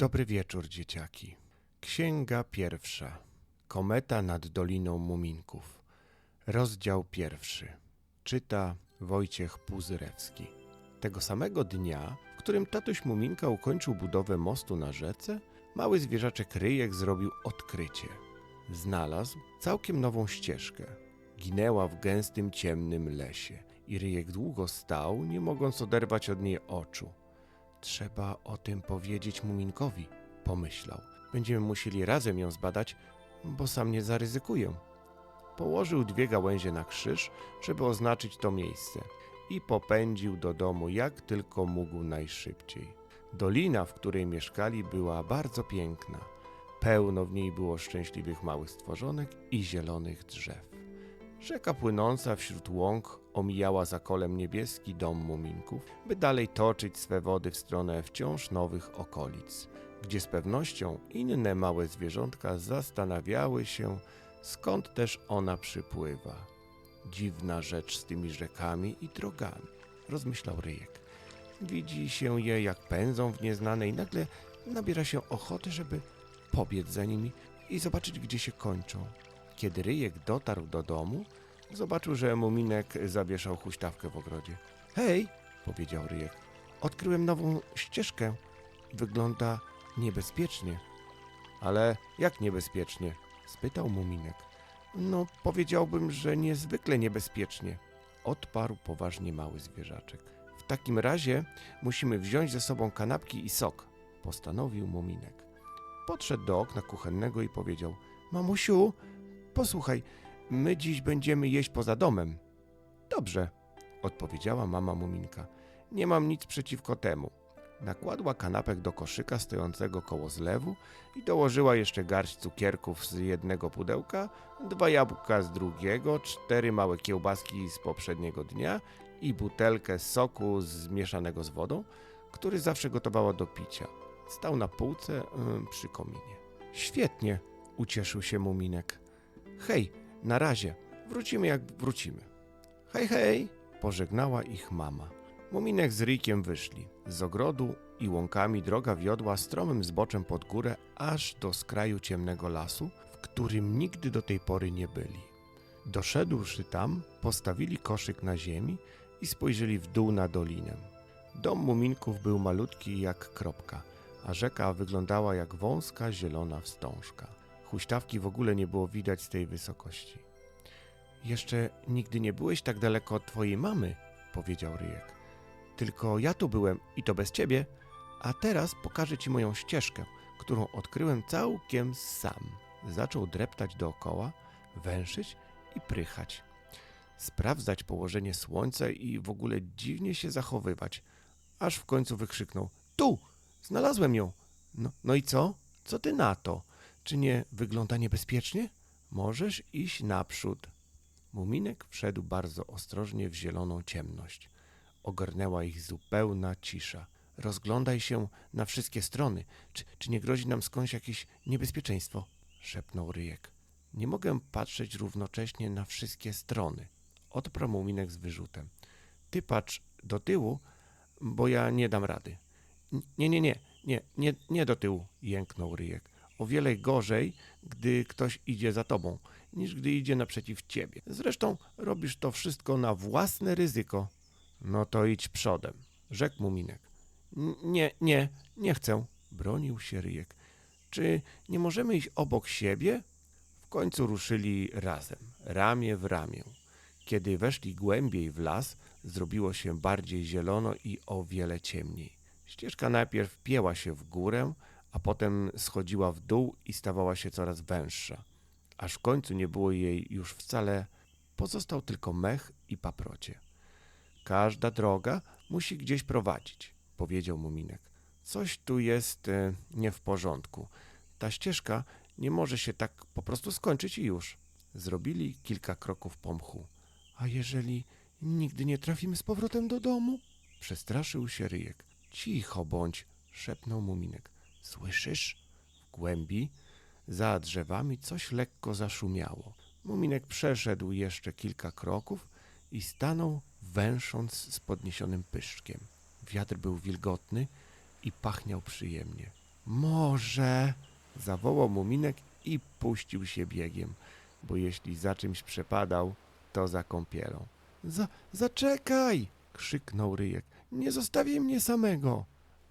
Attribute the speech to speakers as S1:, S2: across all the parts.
S1: Dobry wieczór, dzieciaki. Księga pierwsza. Kometa nad Doliną Muminków. Rozdział pierwszy. Czyta Wojciech Puzyrewski. Tego samego dnia, w którym tatuś Muminka ukończył budowę mostu na rzece, mały zwierzaczek Ryjek zrobił odkrycie. Znalazł całkiem nową ścieżkę. Ginęła w gęstym, ciemnym lesie i Ryjek długo stał, nie mogąc oderwać od niej oczu. Trzeba o tym powiedzieć Muminkowi, pomyślał. Będziemy musieli razem ją zbadać, bo sam nie zaryzykuję. Położył dwie gałęzie na krzyż, żeby oznaczyć to miejsce i popędził do domu jak tylko mógł najszybciej. Dolina, w której mieszkali, była bardzo piękna. Pełno w niej było szczęśliwych małych stworzonek i zielonych drzew. Rzeka płynąca wśród łąk omijała za kolem niebieski dom muminków, by dalej toczyć swe wody w stronę wciąż nowych okolic, gdzie z pewnością inne małe zwierzątka zastanawiały się, skąd też ona przypływa. Dziwna rzecz z tymi rzekami i drogami, rozmyślał Ryjek. Widzi się je, jak pędzą w nieznane i nagle nabiera się ochoty, żeby pobiec za nimi i zobaczyć, gdzie się kończą. Kiedy Ryjek dotarł do domu, zobaczył, że Muminek zawieszał huśtawkę w ogrodzie. Hej, powiedział Ryjek, odkryłem nową ścieżkę. Wygląda niebezpiecznie. Ale jak niebezpiecznie? spytał Muminek. No, powiedziałbym, że niezwykle niebezpiecznie, odparł poważnie mały zwierzaczek. W takim razie musimy wziąć ze sobą kanapki i sok, postanowił Muminek. Podszedł do okna kuchennego i powiedział: Mamusiu, posłuchaj, my dziś będziemy jeść poza domem. Dobrze, odpowiedziała mama Muminka. Nie mam nic przeciwko temu. Nakładła kanapek do koszyka stojącego koło zlewu i dołożyła jeszcze garść cukierków z jednego pudełka, dwa jabłka z drugiego, cztery małe kiełbaski z poprzedniego dnia i butelkę soku zmieszanego z wodą, który zawsze gotowała do picia. Stał na półce ym, przy kominie. Świetnie, ucieszył się Muminek. Hej, na razie. Wrócimy jak wrócimy. Hej, hej, pożegnała ich mama. Muminek z Ryjkiem wyszli. Z ogrodu i łąkami droga wiodła stromym zboczem pod górę aż do skraju ciemnego lasu, w którym nigdy do tej pory nie byli. Doszedłszy tam, postawili koszyk na ziemi i spojrzeli w dół na dolinę. Dom muminków był malutki jak kropka, a rzeka wyglądała jak wąska, zielona wstążka. Huśtawki w ogóle nie było widać z tej wysokości. Jeszcze nigdy nie byłeś tak daleko od twojej mamy, powiedział Ryjek. Tylko ja tu byłem i to bez ciebie, a teraz pokażę ci moją ścieżkę, którą odkryłem całkiem sam. Zaczął dreptać dookoła, węszyć i prychać. Sprawdzać położenie słońca i w ogóle dziwnie się zachowywać, aż w końcu wykrzyknął: Tu! Znalazłem ją! No, no i co? Co ty na to? Czy nie wygląda niebezpiecznie? Możesz iść naprzód. Muminek wszedł bardzo ostrożnie w zieloną ciemność. Ogarnęła ich zupełna cisza. Rozglądaj się na wszystkie strony. Czy, czy nie grozi nam skądś jakieś niebezpieczeństwo? szepnął Ryjek. Nie mogę patrzeć równocześnie na wszystkie strony. Odparł Muminek z wyrzutem. Ty patrz do tyłu, bo ja nie dam rady. Nie, nie, nie, nie, nie, nie do tyłu, jęknął Ryjek. O wiele gorzej, gdy ktoś idzie za tobą, niż gdy idzie naprzeciw ciebie. Zresztą robisz to wszystko na własne ryzyko. No to idź przodem, rzekł Muminek. "N- Nie, nie, nie chcę, bronił się Ryjek. Czy nie możemy iść obok siebie? W końcu ruszyli razem, ramię w ramię. Kiedy weszli głębiej w las, zrobiło się bardziej zielono i o wiele ciemniej. Ścieżka najpierw pięła się w górę, a potem schodziła w dół i stawała się coraz węższa. Aż w końcu nie było jej już wcale, pozostał tylko mech i paprocie. Każda droga musi gdzieś prowadzić, powiedział Muminek. Coś tu jest e, nie w porządku. Ta ścieżka nie może się tak po prostu skończyć i już. Zrobili kilka kroków po mchu. A jeżeli nigdy nie trafimy z powrotem do domu? Przestraszył się Ryjek. Cicho bądź, szepnął Muminek. Słyszysz? W głębi, za drzewami coś lekko zaszumiało. Muminek przeszedł jeszcze kilka kroków i stanął, węsząc z podniesionym pyszczkiem. Wiatr był wilgotny i pachniał przyjemnie. Może, zawołał Muminek i puścił się biegiem, bo jeśli za czymś przepadał, to za kąpielą. Za, zaczekaj! krzyknął Ryjek. Nie zostawiaj mnie samego!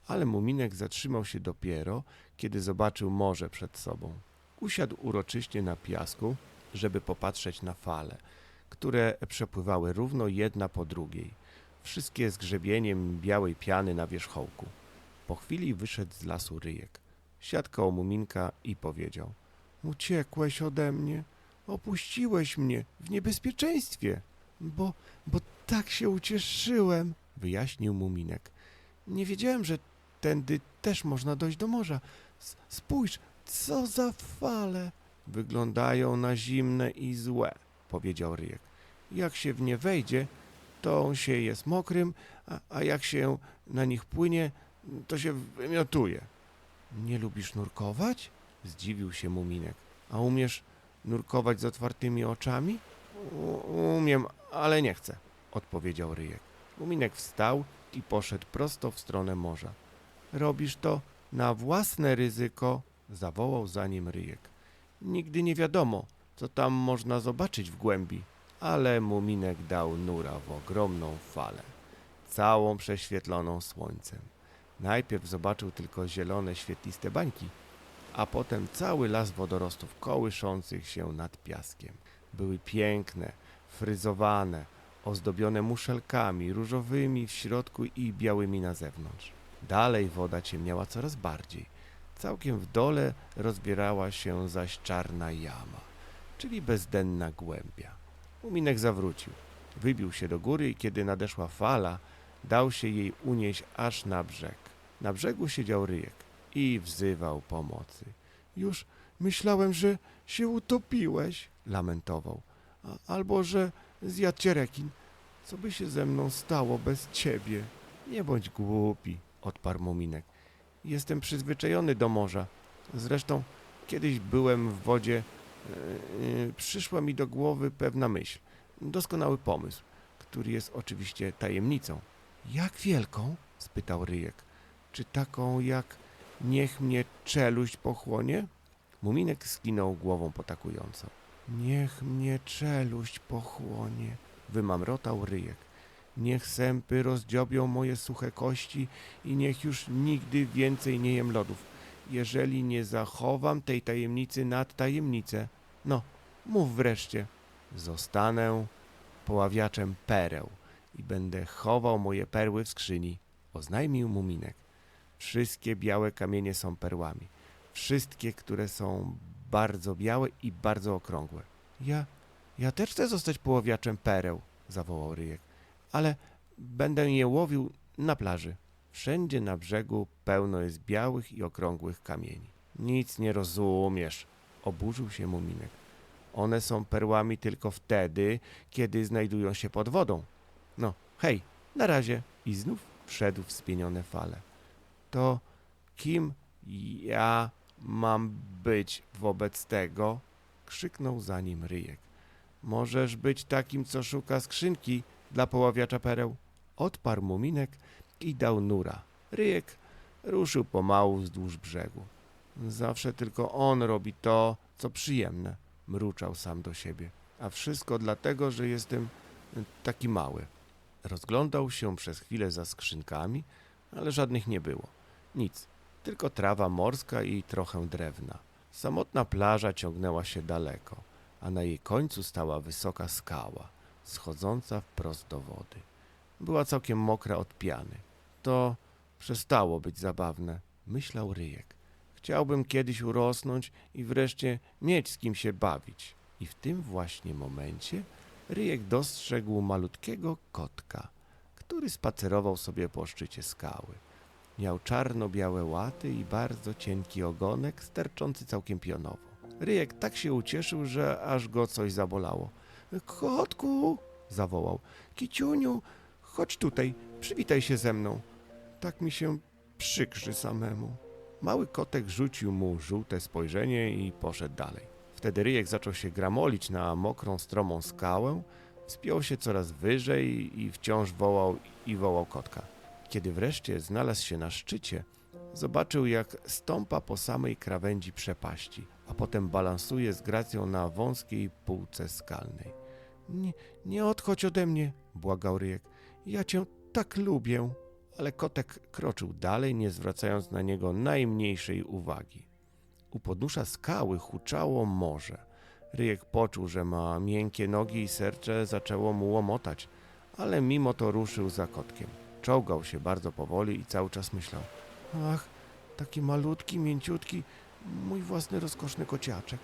S1: Ale Muminek zatrzymał się dopiero, kiedy zobaczył morze przed sobą. Usiadł uroczyście na piasku, żeby popatrzeć na fale, które przepływały równo jedna po drugiej, wszystkie z grzebieniem białej piany na wierzchołku. Po chwili wyszedł z lasu Ryjek. Siadł Muminka i powiedział Uciekłeś ode mnie, opuściłeś mnie w niebezpieczeństwie, bo, bo tak się ucieszyłem, wyjaśnił Muminek. Nie wiedziałem, że tędy też można dojść do morza. Spójrz, co za fale! Wyglądają na zimne i złe, powiedział Ryjek. Jak się w nie wejdzie, to się jest mokrym, a, a jak się na nich płynie, to się wymiotuje. Nie lubisz nurkować? Zdziwił się Muminek. A umiesz nurkować z otwartymi oczami? Umiem, ale nie chcę, odpowiedział Ryjek. Muminek wstał i poszedł prosto w stronę morza. Robisz to na własne ryzyko, zawołał za nim Ryjek. Nigdy nie wiadomo, co tam można zobaczyć w głębi, ale Muminek dał nura w ogromną falę, całą prześwietloną słońcem. Najpierw zobaczył tylko zielone, świetliste bańki, a potem cały las wodorostów kołyszących się nad piaskiem. Były piękne, fryzowane, ozdobione muszelkami różowymi w środku i białymi na zewnątrz. Dalej woda ciemniała coraz bardziej. Całkiem w dole rozbierała się zaś czarna jama, czyli bezdenna głębia. Muminek zawrócił. Wybił się do góry i kiedy nadeszła fala, dał się jej unieść aż na brzeg. Na brzegu siedział ryjek i wzywał pomocy. Już myślałem, że się utopiłeś, lamentował. Albo że zjadł cię rekin. Co by się ze mną stało bez ciebie? Nie bądź głupi, odparł Muminek. Jestem przyzwyczajony do morza. Zresztą kiedyś byłem w wodzie. e, przyszła mi do głowy pewna myśl. Doskonały pomysł, który jest oczywiście tajemnicą. Jak wielką? spytał Ryjek. Czy taką jak niech mnie czeluść pochłonie? Muminek skinął głową potakująco. Niech mnie czeluść pochłonie, wymamrotał Ryjek. Niech sępy rozdziobią moje suche kości i niech już nigdy więcej nie jem lodów, jeżeli nie zachowam tej tajemnicy nad tajemnicę. No, mów wreszcie. Zostanę poławiaczem pereł i będę chował moje perły w skrzyni, oznajmił Muminek. Wszystkie białe kamienie są perłami. Wszystkie, które są bardzo białe i bardzo okrągłe. Ja, ja też chcę zostać poławiaczem pereł, zawołał Ryjek, ale będę je łowił na plaży. Wszędzie na brzegu pełno jest białych i okrągłych kamieni. Nic nie rozumiesz, oburzył się Muminek. One są perłami tylko wtedy, kiedy znajdują się pod wodą. No, hej, na razie. I znów wszedł w spienione fale. To kim ja mam być wobec tego? Krzyknął za nim Ryjek. Możesz być takim, co szuka skrzynki dla poławiacza pereł. Odparł Muminek i dał nura. Ryjek ruszył pomału wzdłuż brzegu. Zawsze tylko on robi to, co przyjemne, mruczał sam do siebie. A wszystko dlatego, że jestem taki mały. Rozglądał się przez chwilę za skrzynkami, ale żadnych nie było. Nic, tylko trawa morska i trochę drewna. Samotna plaża ciągnęła się daleko, a na jej końcu stała wysoka skała, schodząca wprost do wody. Była całkiem mokra od piany. To przestało być zabawne, myślał Ryjek. Chciałbym kiedyś urosnąć i wreszcie mieć z kim się bawić. I w tym właśnie momencie Ryjek dostrzegł malutkiego kotka, który spacerował sobie po szczycie skały. Miał czarno-białe łaty i bardzo cienki ogonek, sterczący całkiem pionowo. Ryjek tak się ucieszył, że aż go coś zabolało. Kotku! zawołał. Kiciuniu, chodź tutaj, przywitaj się ze mną. Tak mi się przykrzy samemu. Mały kotek rzucił mu żółte spojrzenie i poszedł dalej. Wtedy Ryjek zaczął się gramolić na mokrą, stromą skałę, wspiął się coraz wyżej i wciąż wołał i wołał kotka. Kiedy wreszcie znalazł się na szczycie, Zobaczył, jak stąpa po samej krawędzi przepaści, a potem balansuje z gracją na wąskiej półce skalnej. Nie, nie odchodź ode mnie, błagał Ryjek. Ja cię tak lubię. Ale kotek kroczył dalej, nie zwracając na niego najmniejszej uwagi. U podnóża skały huczało morze. Ryjek poczuł, że ma miękkie nogi i serce zaczęło mu łomotać, ale mimo to ruszył za kotkiem. Czołgał się bardzo powoli i cały czas myślał. Ach, taki malutki, mięciutki, mój własny rozkoszny kociaczek.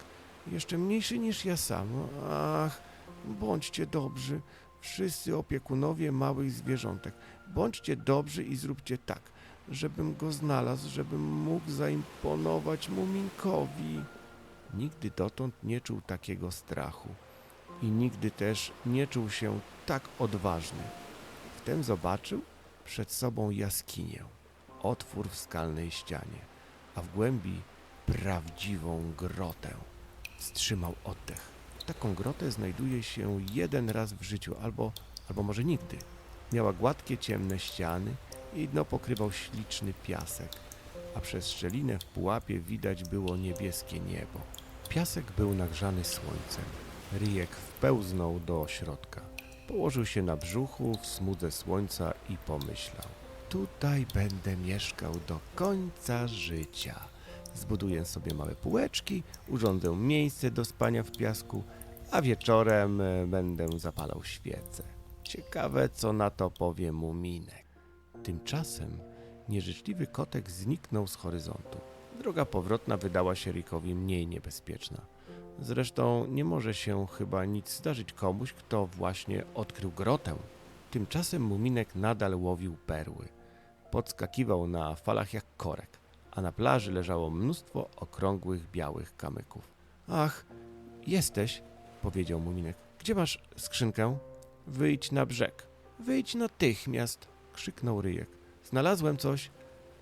S1: Jeszcze mniejszy niż ja sam. Ach, bądźcie dobrzy, wszyscy opiekunowie małych zwierzątek. Bądźcie dobrzy i zróbcie tak, żebym go znalazł, żebym mógł zaimponować Muminkowi. Nigdy dotąd nie czuł takiego strachu i nigdy też nie czuł się tak odważny. Wtem zobaczył przed sobą jaskinię, otwór w skalnej ścianie, a w głębi prawdziwą grotę. Wstrzymał oddech. Taką grotę znajduje się jeden raz w życiu, albo, albo może nigdy. Miała gładkie, ciemne ściany i dno pokrywał śliczny piasek, a przez szczelinę w pułapie widać było niebieskie niebo. Piasek był nagrzany słońcem. Ryjek wpełznął do środka. Położył się na brzuchu w smudze słońca i pomyślał. Tutaj będę mieszkał do końca życia. Zbuduję sobie małe półeczki, urządzę miejsce do spania w piasku, a wieczorem e, będę zapalał świece. Ciekawe, co na to powie Muminek. Tymczasem nieżyczliwy kotek zniknął z horyzontu. Droga powrotna wydała się Rikowi mniej niebezpieczna. Zresztą nie może się chyba nic zdarzyć komuś, kto właśnie odkrył grotę. Tymczasem Muminek nadal łowił perły. Podskakiwał na falach jak korek, a na plaży leżało mnóstwo okrągłych, białych kamyków. Ach, jesteś, powiedział Muminek. Gdzie masz skrzynkę? Wyjdź na brzeg. Wyjdź natychmiast, krzyknął Ryjek. Znalazłem coś,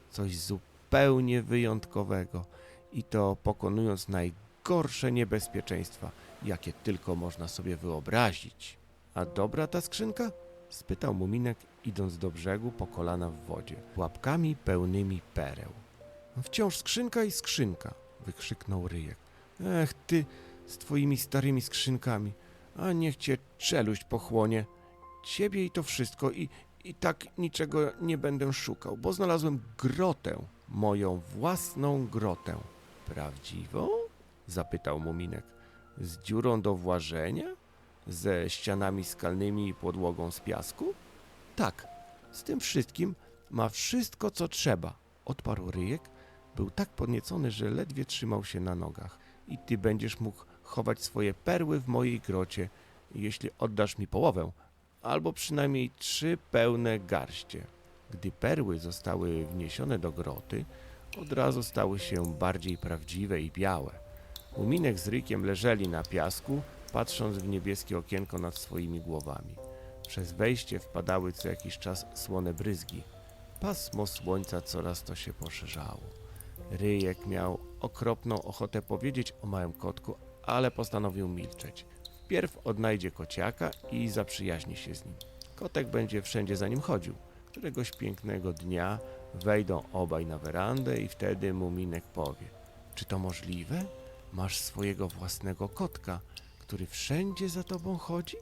S1: coś zupełnie wyjątkowego i to pokonując najgorsze niebezpieczeństwa, jakie tylko można sobie wyobrazić. A dobra ta skrzynka? spytał Muminek, idąc do brzegu po kolana w wodzie, łapkami pełnymi pereł. Wciąż skrzynka i skrzynka, wykrzyknął Ryjek. Ech, ty z twoimi starymi skrzynkami, a niech cię czeluść pochłonie. Ciebie i to wszystko i, i tak niczego nie będę szukał, bo znalazłem grotę, moją własną grotę. Prawdziwą? zapytał Muminek. Z dziurą do włażenia? Ze ścianami skalnymi i podłogą z piasku? Tak, z tym wszystkim ma wszystko, co trzeba, odparł Ryjek. Był tak podniecony, że ledwie trzymał się na nogach. I ty będziesz mógł chować swoje perły w mojej grocie, jeśli oddasz mi połowę, albo przynajmniej trzy pełne garście. Gdy perły zostały wniesione do groty, od razu stały się bardziej prawdziwe i białe. Muminek z Rykiem leżeli na piasku, patrząc w niebieskie okienko nad swoimi głowami. Przez wejście wpadały co jakiś czas słone bryzgi. Pasmo słońca coraz to się poszerzało. Ryjek miał okropną ochotę powiedzieć o małym kotku, ale postanowił milczeć. Wpierw odnajdzie kociaka i zaprzyjaźni się z nim. Kotek będzie wszędzie za nim chodził. Któregoś pięknego dnia wejdą obaj na werandę i wtedy Muminek powie: Czy to możliwe? Masz swojego własnego kotka, który wszędzie za tobą chodzi?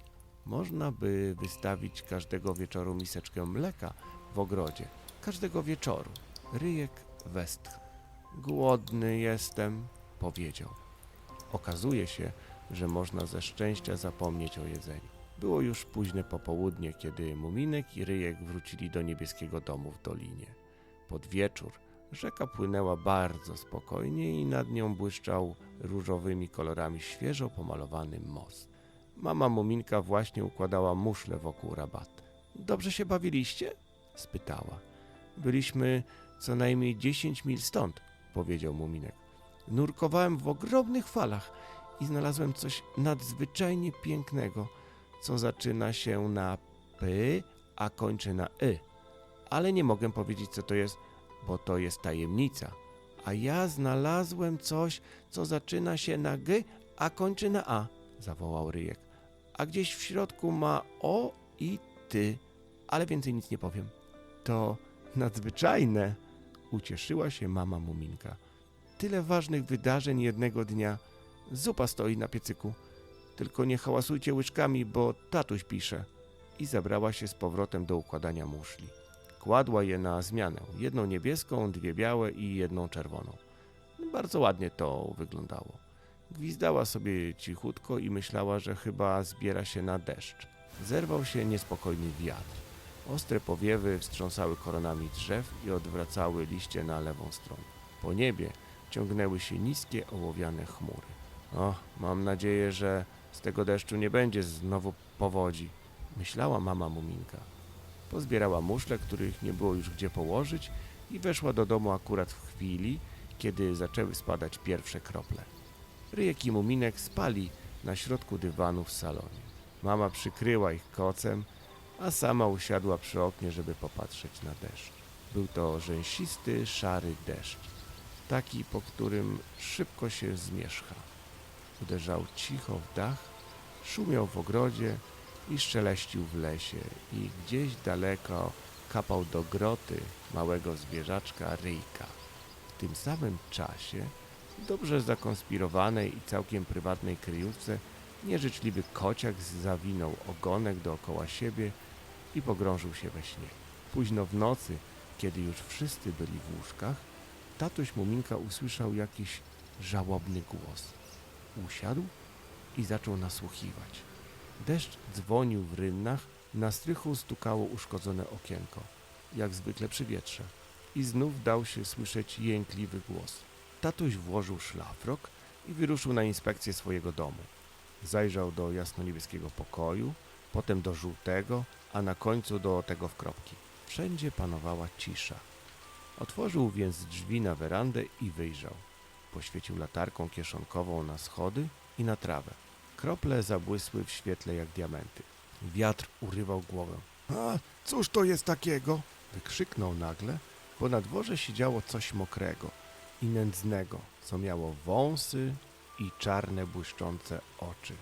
S1: Można by wystawić każdego wieczoru miseczkę mleka w ogrodzie. Każdego wieczoru. Ryjek westchnął. Głodny jestem, powiedział. Okazuje się, że można ze szczęścia zapomnieć o jedzeniu. Było już późne popołudnie, kiedy Muminek i Ryjek wrócili do niebieskiego domu w dolinie. Pod wieczór rzeka płynęła bardzo spokojnie i nad nią błyszczał różowymi kolorami świeżo pomalowany most. Mama Muminka właśnie układała muszle wokół rabaty. Dobrze się bawiliście? spytała. Byliśmy co najmniej 10 mil stąd, powiedział Muminek. Nurkowałem w ogromnych falach i znalazłem coś nadzwyczajnie pięknego, co zaczyna się na P, a kończy na Y. Ale nie mogę powiedzieć, co to jest, bo to jest tajemnica. A ja znalazłem coś, co zaczyna się na G, a kończy na A, zawołał Ryjek. A gdzieś w środku ma O i Ty, ale więcej nic nie powiem. To nadzwyczajne, Ucieszyła się mama Muminka. Tyle ważnych wydarzeń jednego dnia. Zupa stoi na piecyku. Tylko nie hałasujcie łyczkami, bo tatuś pisze. I zabrała się z powrotem do układania muszli. Kładła je na zmianę. Jedną niebieską, dwie białe i jedną czerwoną. Bardzo ładnie to wyglądało. Gwizdała sobie cichutko i myślała, że chyba zbiera się na deszcz. Zerwał się niespokojny wiatr. Ostre powiewy wstrząsały koronami drzew i odwracały liście na lewą stronę. Po niebie ciągnęły się niskie, ołowiane chmury. O, mam nadzieję, że z tego deszczu nie będzie znowu powodzi, myślała mama Muminka. Pozbierała muszle, których nie było już gdzie położyć i weszła do domu akurat w chwili, kiedy zaczęły spadać pierwsze krople. Ryjek i Muminek spali na środku dywanu w salonie. Mama przykryła ich kocem, a sama usiadła przy oknie, żeby popatrzeć na deszcz. Był to rzęsisty, szary deszcz, taki, po którym szybko się zmierzcha. Uderzał cicho w dach, szumiał w ogrodzie i szczeleścił w lesie i gdzieś daleko kapał do groty małego zwierzaczka Ryjka. W tym samym czasie w dobrze zakonspirowanej i całkiem prywatnej kryjówce nieżyczliwy kociak zawinął ogonek dookoła siebie i pogrążył się we śnie. Późno w nocy, kiedy już wszyscy byli w łóżkach, tatuś Muminka usłyszał jakiś żałobny głos. Usiadł i zaczął nasłuchiwać. Deszcz dzwonił w rynnach, na strychu stukało uszkodzone okienko, jak zwykle przy wietrze. I znów dał się słyszeć jękliwy głos. Tatuś włożył szlafrok i wyruszył na inspekcję swojego domu. Zajrzał do jasno-niebieskiego pokoju, potem do żółtego, a na końcu do tego w kropki. Wszędzie panowała cisza. Otworzył więc drzwi na werandę i wyjrzał. Poświecił latarką kieszonkową na schody i na trawę. Krople zabłysły w świetle jak diamenty. Wiatr urywał głowę. A cóż to jest takiego? Wykrzyknął nagle, bo na dworze siedziało coś mokrego i nędznego, co miało wąsy i czarne błyszczące oczy.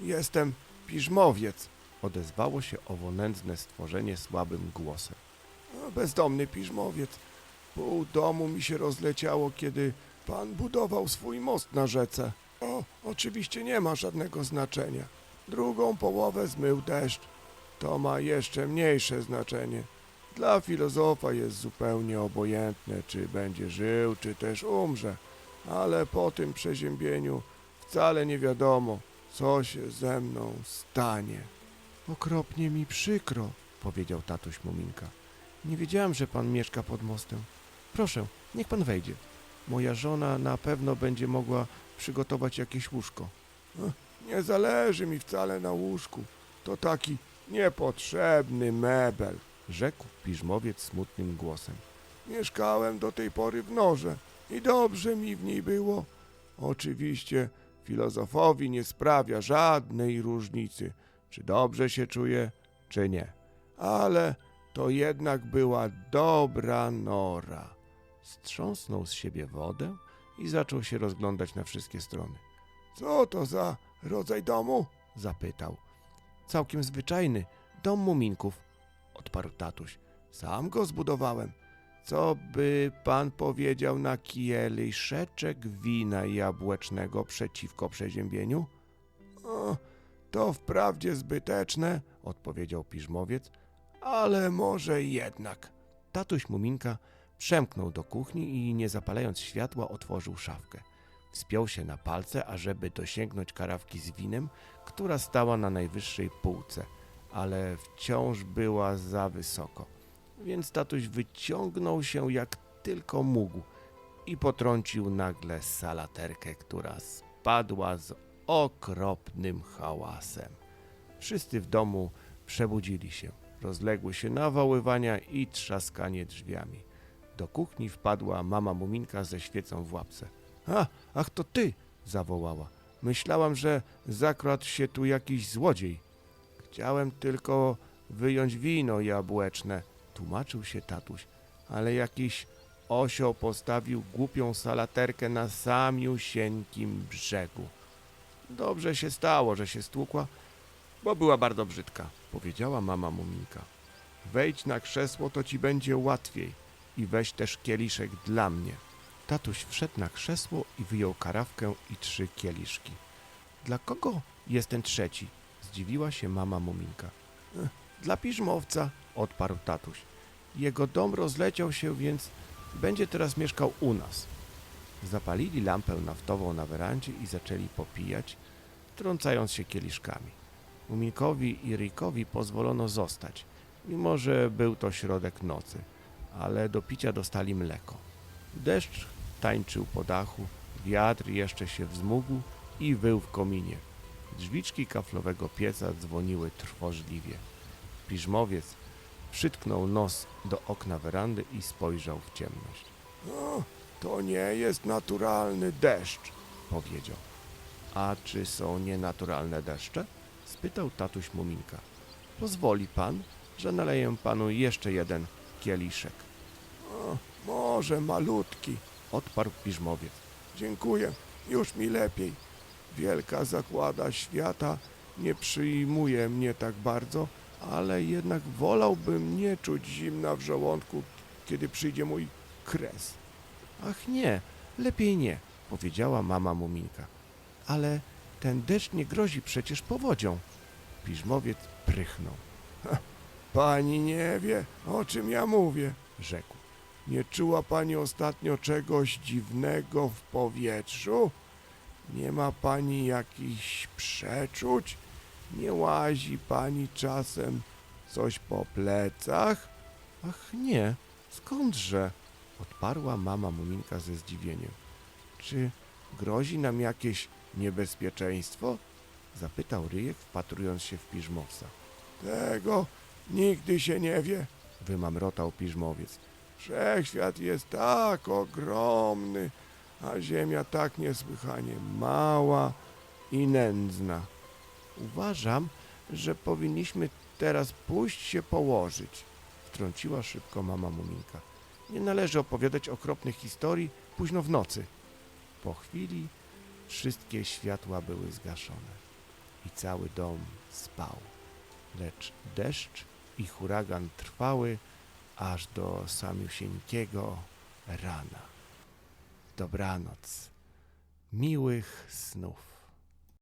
S1: Jestem piżmowiec, odezwało się owo nędzne stworzenie słabym głosem. Bezdomny piżmowiec. Pół domu mi się rozleciało, kiedy pan budował swój most na rzece. O, oczywiście nie ma żadnego znaczenia. Drugą połowę zmył deszcz. To ma jeszcze mniejsze znaczenie. Dla filozofa jest zupełnie obojętne, czy będzie żył, czy też umrze. Ale po tym przeziębieniu wcale nie wiadomo, co się ze mną stanie. Okropnie mi przykro, powiedział tatuś Muminka. Nie wiedziałam, że pan mieszka pod mostem. Proszę, niech pan wejdzie. Moja żona na pewno będzie mogła przygotować jakieś łóżko. Nie zależy mi wcale na łóżku. To taki niepotrzebny mebel, rzekł piżmowiec smutnym głosem. Mieszkałem do tej pory w norze i dobrze mi w niej było. Oczywiście filozofowi nie sprawia żadnej różnicy, czy dobrze się czuje, czy nie. Ale to jednak była dobra nora. Strząsnął z siebie wodę i zaczął się rozglądać na wszystkie strony. Co to za rodzaj domu? zapytał. Całkiem zwyczajny, dom muminków, odparł tatuś. Sam go zbudowałem. Co by pan powiedział na kieliszeczek wina jabłecznego przeciwko przeziębieniu? O, to wprawdzie zbyteczne, odpowiedział piżmowiec, ale może jednak. Tatuś Muminka przemknął do kuchni i nie zapalając światła otworzył szafkę. Wspiął się na palce, ażeby dosięgnąć karawki z winem, która stała na najwyższej półce, ale wciąż była za wysoko. Więc tatuś wyciągnął się jak tylko mógł i potrącił nagle salaterkę, która spadła z okropnym hałasem. Wszyscy w domu przebudzili się. Rozległy się nawoływania i trzaskanie drzwiami. Do kuchni wpadła mama Muminka ze świecą w łapce. A, ach to ty! zawołała. Myślałam, że zakradł się tu jakiś złodziej. Chciałem tylko wyjąć wino jabłeczne, tłumaczył się tatuś, ale jakiś osioł postawił głupią salaterkę na samiusieńkim brzegu. Dobrze się stało, że się stłukła, bo była bardzo brzydka, powiedziała mama Muminka. Wejdź na krzesło, to ci będzie łatwiej. i weź też kieliszek dla mnie. Tatuś wszedł na krzesło i wyjął karawkę i trzy kieliszki. Dla kogo jest ten trzeci? Zdziwiła się mama Muminka. "E, Dla piżmowca, odparł tatuś. Jego dom rozleciał się, więc będzie teraz mieszkał u nas. Zapalili lampę naftową na werandzie i zaczęli popijać, trącając się kieliszkami. Muminkowi i Ryjkowi pozwolono zostać, mimo że był to środek nocy, ale do picia dostali mleko. Deszcz tańczył po dachu, wiatr jeszcze się wzmógł i wył w kominie. Drzwiczki kaflowego pieca dzwoniły trwożliwie. Piżmowiec przytknął nos do okna werandy i spojrzał w ciemność. No, to nie jest naturalny deszcz, powiedział. A czy są nienaturalne deszcze? spytał tatuś Muminka. Pozwoli pan, że naleję panu jeszcze jeden kieliszek. O, może malutki, odparł piżmowiec. Dziękuję, już mi lepiej. Wielka zakłada świata nie przyjmuje mnie tak bardzo, ale jednak wolałbym nie czuć zimna w żołądku, kiedy przyjdzie mój kres. Ach nie, lepiej nie, powiedziała mama Muminka. Ale ten deszcz nie grozi przecież powodzią. Piżmowiec prychnął. Pani nie wie, o czym ja mówię, rzekł. Nie czuła pani ostatnio czegoś dziwnego w powietrzu? Nie ma pani jakichś przeczuć? Nie łazi pani czasem coś po plecach? Ach nie, skądże? Odparła mama Muminka ze zdziwieniem. Czy grozi nam jakieś niebezpieczeństwo? Zapytał Ryjek, wpatrując się w piżmowca. Tego nigdy się nie wie, wymamrotał piżmowiec. Wszechświat jest tak ogromny, a ziemia tak niesłychanie mała i nędzna. Uważam, że powinniśmy teraz pójść się położyć, wtrąciła szybko mama Muminka. Nie należy opowiadać okropnych historii późno w nocy. Po chwili wszystkie światła były zgaszone i cały dom spał. Lecz deszcz i huragan trwały aż do samiusieńkiego rana. Dobranoc. Miłych snów.